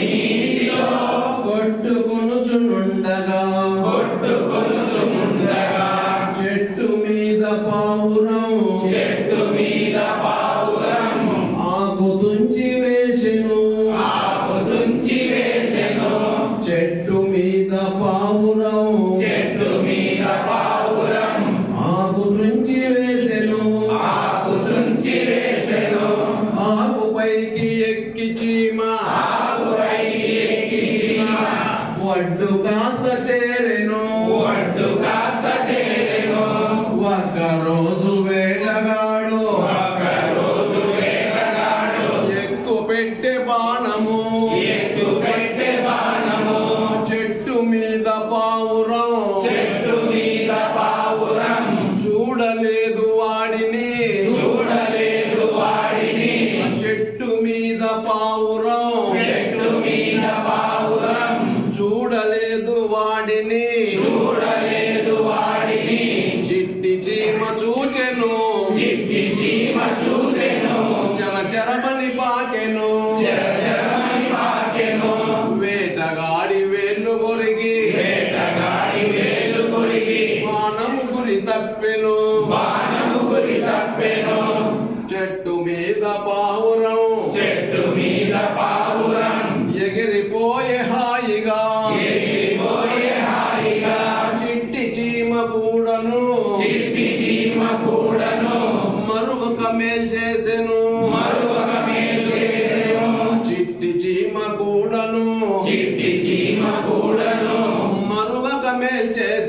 నీటిలో కొట్టుకొనుచునుండగా. కొట్టుకొనుచుండగా చెట్టు మీద పావురం. చెట్టు మీద పావురం ఆకు తుంచి వేసెను. ఆకు తుంచి వేసెను చెట్టు మీద పావురం. చెట్టు మీద పావురం ఆకు తుంచి వేసెను ఆకు తుంచి వేసెను. ఆకు పైకి ఎక్కి చీమా. వడ్డు కాస్త చేరెను. ఒడ్డు కాస్త చేరెను. ఒక్క రోజు వేటగాడు. ఒక రోజు వేటగాడు. ఎక్కు పెట్టే బాణము. ఎక్కు పెట్టే వాడిని చూడలేదు వాడిని. చిట్టి చీమ చూచెను. చిట్టి చీమ చూసెను చర చరమని పాకెను. పాకెను. వేటగాడి వేళ్ళు కొరిగి. వేటగాడి వేలు కొరిగి. బాణము గురి తప్పెను. బాణము గురి తప్పెను. చెట్టు మీద పావురం. చెట్టు మీద పావురం చిట్టి చీమ కూడను మరొక మేల్ చేసెను. మరొక మేలు చేసెను. చిట్టి చీమ కూడను. చిట్టి చీమ కూడను. మరొక మేలు చేసెను.